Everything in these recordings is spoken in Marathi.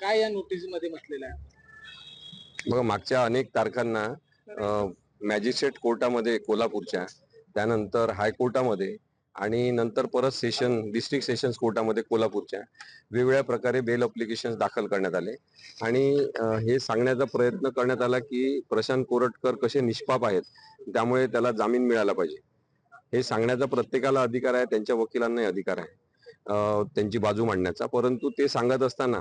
काय या नोटीसमध्ये म्हटलेलं आहे? बघा मागच्या अनेक तारखांना मॅजिस्ट्रेट कोर्टामध्ये कोल्हापूरच्या त्यानंतर हायकोर्टामध्ये आणि नंतर परत सेशन डिस्ट्रिक्ट सेशन्स कोर्टामध्ये कोल्हापूरच्या वेगवेगळ्या प्रकारे बेल अप्लिकेशन दाखल करण्यात आले. आणि हे सांगण्याचा प्रयत्न करण्यात आला की प्रशांत कोरटकर कसे निष्पाप आहेत त्यामुळे त्याला जामीन मिळाला पाहिजे. हे सांगण्याचा प्रत्येकाला अधिकार आहे त्यांच्या वकिलांनाही अधिकार आहे. त्यांची बाजू मांडण्याचा. परंतु ते सांगत असताना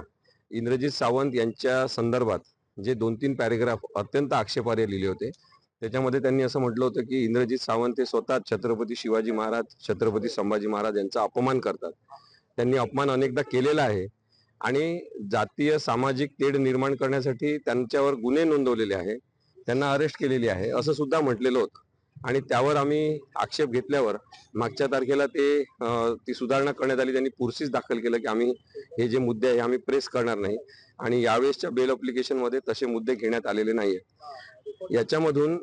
इंद्रजित सावंत यांच्या संदर्भात जे दोन तीन पॅरेग्राफ अत्यंत आक्षेपार्ह लिहिले होते त्याच्यामध्ये त्यांनी असं म्हटलं होतं की इंद्रजित सावंत हे स्वतः छत्रपती शिवाजी महाराज छत्रपती संभाजी महाराज यांचा अपमान करतात. त्यांनी अपमान अनेकदा केलेला आहे आणि जातीय सामाजिक तेढ निर्माण करण्यासाठी त्यांच्यावर गुन्हे नोंदवलेले आहे त्यांना अरेस्ट केलेली आहे असं सुद्धा म्हटलेलं होतं. आणि त्यावर आम्ही आक्षेप घेतल्यावर मागच्या तारखेला ते ती सुधारणा करण्यात आली. त्यांनी पुरसीच दाखल केलं की आम्ही हे जे मुद्दे आहे आम्ही प्रेस करणार नाही. आणि यावेळेसच्या बेल अप्लिकेशनमध्ये तसे मुद्दे घेण्यात आलेले नाही याच्यामधून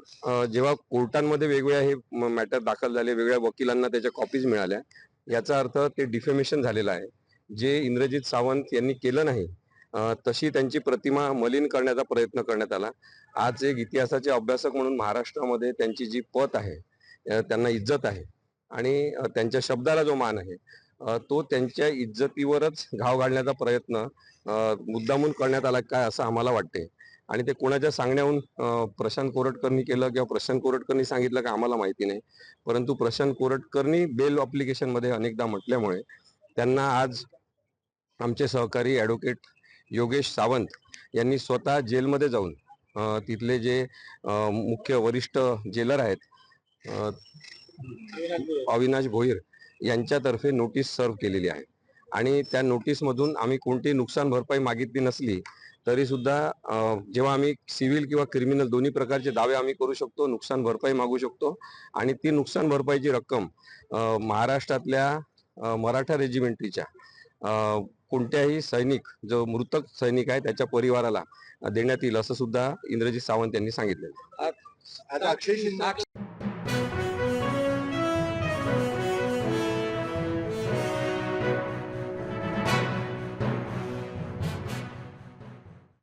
जेव्हा कोर्टांमध्ये वेगवेगळ्या हे मॅटर दाखल झाले वेगळ्या वकिलांना त्याच्या कॉपीज मिळाल्या याचा अर्थ ते डिफेमेशन झालेलं आहे. जे इंद्रजित सावंत यांनी केलं नाही तशी त्यांची प्रतिमा मलिन करण्याचा प्रयत्न करण्यात आला. आज एक इतिहासाचे अभ्यासक म्हणून महाराष्ट्रामध्ये त्यांची जी पत आहे त्यांना इज्जत आहे आणि त्यांच्या शब्दाला जो मान आहे तो त्यांच्या इज्जतीवरच घाव घालण्याचा प्रयत्न मुद्दामून करण्यात आला काय असं आम्हाला वाटते. आणि ते कोणाच्या सांगण्याहून प्रशांत कोरटकरनी केलं किंवा प्रशांत कोरटकरनी सांगितलं का आम्हाला माहिती नाही. परंतु प्रशांत कोरटकरनी बेल अप्लिकेशनमध्ये अनेकदा म्हटल्यामुळे त्यांना आज आमचे सहकारी ॲडव्होकेट योगेश सावंत यांनी स्वतः जेलमध्ये जाऊन तिथले जे मुख्य वरिष्ठ जेलर आहेत अविनाश भोईर यांच्यातर्फे नोटीस सर्व केलेली आहे. आणि त्या नोटीसमधून आम्ही कोणती नुकसान भरपाई मागितली नसली तरी सुद्धा जेव्हा आम्ही सिव्हिल किंवा क्रिमिनल दोन्ही प्रकारचे दावे आम्ही करू शकतो नुकसान भरपाई मागू शकतो. आणि ती नुकसान भरपाईची रक्कम महाराष्ट्रातल्या मराठा रेजिमेंटरीच्या कोणत्याही सैनिक जो मृतक सैनिक आहे त्याच्या परिवाराला देण्यात येईल असं सुद्धा इंद्रजित सावंत यांनी सांगितलं अक्षय शिंदे